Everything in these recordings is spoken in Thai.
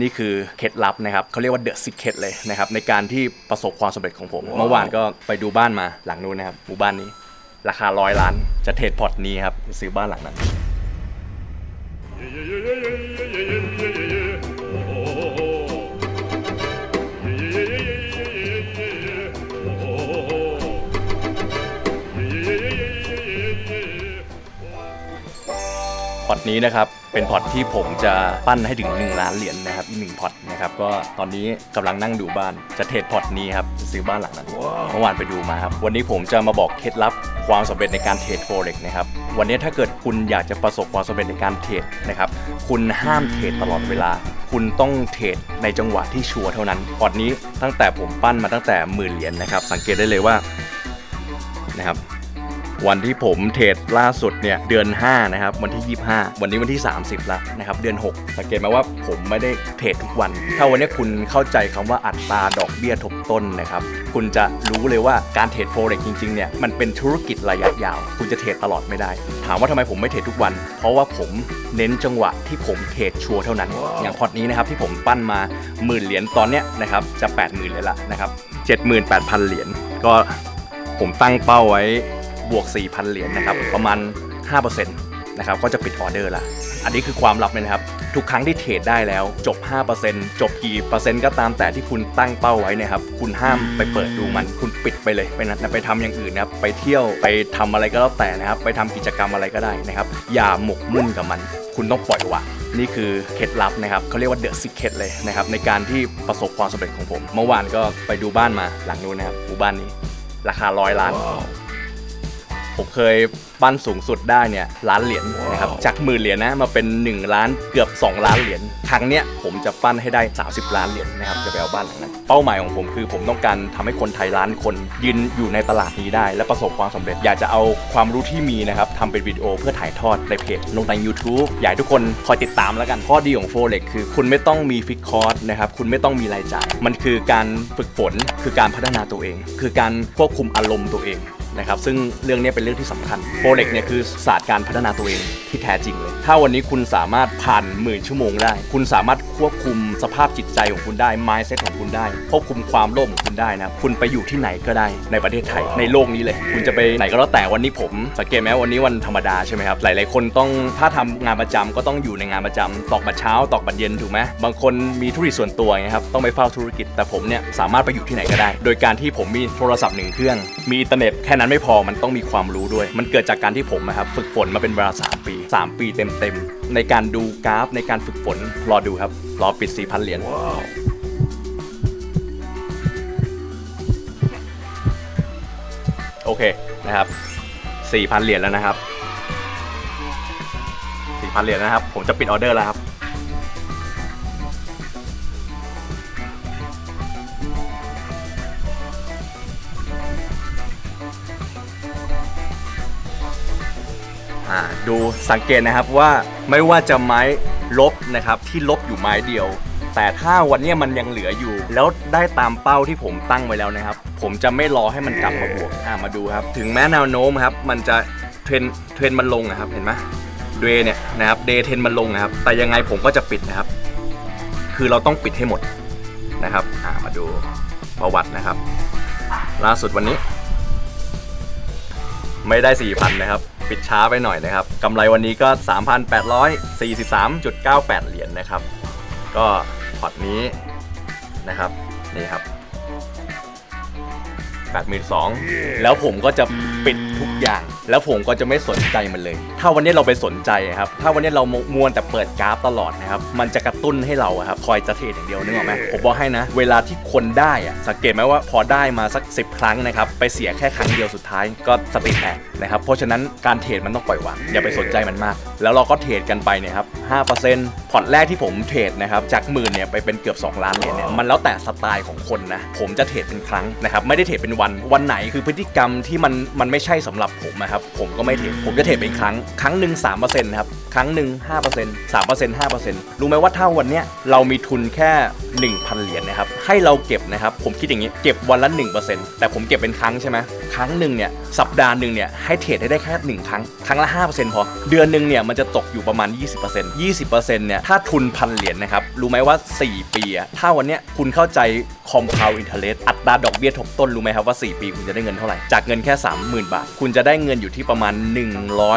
นี่คือเคล็ดลับนะครับเขาเรียกว่าเดอะซิกเคตเลยนะครับในการที่ประสบความสำเร็จของผม เมื่อวานก็ไปดูบ้านมาหลังนู้นนะครับหมู่บ้านนี้ ราคาร้อยล้านจะเทรดพอร์ตนี้ครับซื้อบ้านหลังนั้น พอร์ตนี้นะครับเป็นพอร์ตที่ผมจะปั้นให้ถึง 1 ล้านเหรียญนะครับอีกหนึ่งพอร์ตนะครับก็ตอนนี้กำลังนั่งดูบ้านจะเทรดพอร์ตนี้ครับซื้อบ้านหลังนั้นเมื่อวานไปดูมาครับวันนี้ผมจะมาบอกเคล็ดลับความสำเร็จในการเทรดโฟเร็กนะครับวันนี้ถ้าเกิดคุณอยากจะประสบความสำเร็จในการเทรดนะครับคุณห้ามเทรดตลอดเวลา คุณต้องเทรดในจังหวะที่ชัวร์เท่านั้นพอร์ตนี้ตั้งแต่ผมปั้นมาตั้งแต่หมื่นเหรียญนะครับสังเกตได้เลยว่านะครับ วันที่ผมเทรดล่าสุดเนี่ยเดือน 5 นะครับ วันที่ 25 วันนี้วันที่ 30แล้วนะครับ เดือน 6 สังเกตไหมว่าผมไม่ได้เทรดทุกวัน ถ้าวันนี้คุณเข้าใจคำว่าอัตราดอกเบี้ยทบต้นนะครับ คุณจะรู้เลยว่าการเทรดโฟเร็กจริงๆเนี่ยมันเป็นธุรกิจระยะยาว คุณจะเทรดตลอดไม่ได้ ถามว่าทำไมผมไม่เทรดทุกวัน เพราะว่าผมเน้นจังหวะที่ผมเทรดชัวร์เท่านั้น อย่างพอร์ตนี้นะครับที่ผมปั้นมาหมื่นเหรียญตอนเนี้ยนะครับจะ 80,000เลยละนะครับ78,000 เหรียญก็ผมตั้งเป้าไว้ บวก 4,000 เหรียญนะครับประมาณ 5%นะครับก็จะปิดออเดอร์ละอันนี้คือความลับเลยนะครับ ทุกครั้งที่เทรดได้แล้วจบ 5%จบกี่เปอร์เซ็นต์ก็ตามแต่ที่คุณตั้งเป้าไว้เนะครับ คุณห้ามไปเปิดดูมัน คุณปิดไปเลย ไปนะไปทำอย่างอื่นนะครับ ไปเที่ยวไปทำอะไรก็แล้วแต่นะครับ ไปทำกิจกรรมอะไรก็ได้นะครับ อย่าหมกมุ่นกับมัน คุณต้องปล่อยวางนี่คือเคล็ดลับนะครับเขาเรียกว่าเดอะซิกเคตเลยนะครับในการที่ประสบความสำเร็จของผม เมื่อวานก็ไปดูบ้านมาหลังนู้นนะครับหมู่บ้านนี้ ราคาร้อยล้าน ผมเคยปั้นสูงสุดได้เนี่ยล้านเหรียญนะครับจากหมื่นเหรียญนะมาเป็น 1 ล้านเกือบ 2 ล้านเหรียญครั้งเนี้ยผมจะปั้นให้ได้ 30 ล้านเหรียญนะครับจะไปเอาบ้านหลังนั้นเป้าหมายของผมคือผมต้องการทำให้คนไทยล้านคนยืนอยู่ในตลาดนี้ได้ และประสบความสำเร็จ อยากจะเอาความรู้ที่มีนะครับทำเป็นวิดีโอเพื่อถ่ายทอดในเพจลงใน YouTube อยากให้ทุกคนคอยติดตามแล้วกันข้อดีของ Forex คือ คุณไม่ต้องมีฟิกคอร์สนะครับคุณไม่ต้องมีรายจ่าย มันคือการฝึกฝนคือการพัฒนาตัวเอง คือการควบคุมอารมณ์ตัวเอง นะครับซึ่งเรื่องนี้เป็นเรื่องที่สำคัญโปรเล็กเนี่ยคือศาสตร์การพัฒนาตัวเองที่แท้จริงเลย ถ้าวันนี้คุณสามารถผ่านหมื่นชั่วโมงได้ คุณสามารถควบคุมสภาพจิตใจของคุณได้ mindset ของคุณได้ ควบคุมความโลภของคุณได้นะครับคุณไปอยู่ที่ไหนก็ได้ในประเทศไทยในโลกนี้เลย คุณจะไปไหนก็แล้วแต่วันนี้ผมสังเกตไหมวันนี้วันธรรมดาใช่ไหมครับหลาย ๆ คนต้องถ้าทำงานประจำก็ต้องอยู่ในงานประจำตอกบัตรเช้าตอกบัตรเย็นถูกไหมบางคนมีธุรกิจส่วนตัวไงครับต้องไปเฝ้าธุรกิจแต่ผมเนี่ยสามารถไปอยู่ที่ไหนก็ได้ โดยการที่ผมมีโทรศัพท์หนึ่งเครื่อง มีอินเทอร์เน็ตแค่นั้นไม่พอมันต้องมีความรู้ด้วย มันเกิดจากการที่ผมนะครับฝึกฝนมาเป็นเวลา3ปี 3 ปีเต็มๆในการดูกราฟในการฝึกฝนรอดูครับ รอปิด4,000เหรียญโอเคนะครับ4,000เหรียญแล้วนะครับ4,000เหรียญนะครับ ผมจะปิดออเดอร์แล้วครับ อ่าดูสังเกตนะครับว่าไม่ว่าจะไม้ลบนะครับที่ลบอยู่ไม้เดียว แต่ถ้าวันนี้มันยังเหลืออยู่ แล้วได้ตามเป้าที่ผมตั้งไว้แล้วนะครับ ผมจะไม่รอให้มันกลับมาบวกอ่ามาดูครับ ถึงแม้แนวโน้มครับมันจะเทรนเทรนมันลงนะครับเห็นไหมเดย์เนี่ยนะครับเดย์เทรนมันลงนะครับ แต่ยังไงผมก็จะปิดนะครับ คือเราต้องปิดให้หมดนะครับอ่ามาดูประวัตินะครับ ล่าสุดวันนี้ ไม่ได้4,000นะครับ ปิดช้าไปหน่อยนะครับกำไรวันนี้ก็ 3,843.98 เหรียญนะครับ ก็พอร์ตนี้นะครับ นี่ครับ 82,000แล้วผมก็จะปิดทุกอย่าง แล้วผมก็จะไม่สนใจมันเลย ถ้าวันนี้เราไปสนใจครับ ถ้าวันนี้เรามวนแต่เปิดกราฟตลอดนะครับ มันจะกระตุ้นให้เราอะครับคอยจะเทรดอย่างเดียวนึกออกไหมผมบอกให้นะ เวลาที่คนได้อะสังเกตไหมว่าพอได้มาสัก 10 ครั้งนะครับ ไปเสียแค่ครั้งเดียวสุดท้ายก็สติแตกนะครับ เพราะฉะนั้นการเทรดมันต้องปล่อยวางอย่าไปสนใจมันมาก แล้วเราก็เทรดกันไปเนี่ยครับ5%พอร์ตแรกที่ผมเทรดนะครับจากหมื่นเนี่ยไปเป็นเกือบ 2 ล้านเหรียญเนี่ยมันแล้วแต่สไตล์ของคนนะผมจะเทรดเป็นครั้งนะครับไม่ได้เทรดเป็นวันวันไหนคือพฤติกรรมที่มันมันไม่ใช่สำหรับผมนะครับ ผมก็ไม่เทรดผมจะเทรดเป็นครั้ง ครั้งหนึ่งสามเปอร์เซ็นต์ครับ ครั้งหนึ่ง5% 3% 5%รู้ไหมว่าถ้าวันเนี้ยเรามีทุนแค่ 1,000 เหรียญนะครับ ให้เราเก็บนะครับ ผมคิดอย่างนี้ เก็บวันละ 1%แต่ผมเก็บเป็นครั้งใช่ไหมครั้งหนึ่งเนี่ย สัปดาห์หนึ่งเนี่ย ให้เทรดให้ได้แค่ 1 ครั้ง ครั้งละ 5%พอ เดือนหนึ่งเนี่ย มันจะตกอยู่ประมาณ 20% 20%เนี่ย ถ้าทุนพันเหรียญนะครับ รู้ไหมว่า 4 ปีอะถ้าวันเนี้ยคุณเข้าใจ compound interest อัตราดอกเบี้ยทบต้นรู้ไหมครับว่า 4 ปีคุณจะได้เงินเท่าไหร่ จากเงินแค่ 30,000 บาท คุณจะได้เงินอยู่ที่ประมาณ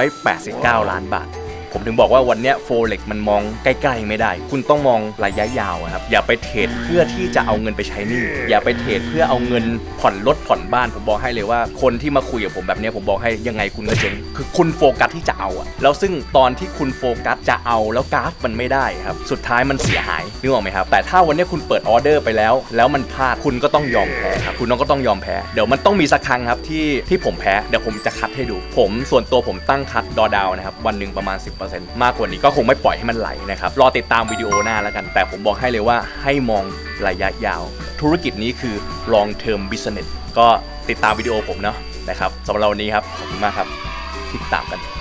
189 ล้านบาท ผมถึงบอกว่าวันนี้โฟเล็กมันมองใกล้ๆไม่ได้ คุณต้องมองระยะยาวอะครับ อย่าไปเทรดเพื่อที่จะเอาเงินไปใช้หนี้อย่าไปเทรดเพื่อเอาเงินผ่อนรถผ่อนบ้านผมบอกให้เลยว่า คนที่มาคุยกับผมแบบนี้ผมบอกให้ยังไงคุณก็เจ๊งคือคุณโฟกัสที่จะเอาอะแล้วซึ่งตอนที่คุณโฟกัสจะเอาแล้วกราฟมันไม่ได้ครับสุดท้ายมันเสียหายนึกออกไหมครับ แต่ถ้าวันนี้คุณเปิดออเดอร์ไปแล้ว แล้วมันพลาดคุณก็ต้องยอมแพ้ครับคุณก็ต้องยอมแพ้เดี๋ยวมันต้องมีสักครั้งครับที่ที่ผมแพ้เดี๋ยวผมจะคัดให้ดู ผมส่วนตัวผมตั้งคัดดอดาวนะครับวันหนึ่งประมาณ 10%มากกว่านี้ก็คงไม่ปล่อยให้มันไหลนะครับ รอติดตามวิดีโอหน้าแล้วกัน แต่ผมบอกให้เลยว่าให้มองระยะยาว ธุรกิจนี้คือ long term business ก็ติดตามวิดีโอผมเนาะนะครับสำหรับวันนี้ครับ ขอบคุณมากครับที่ติดตามกัน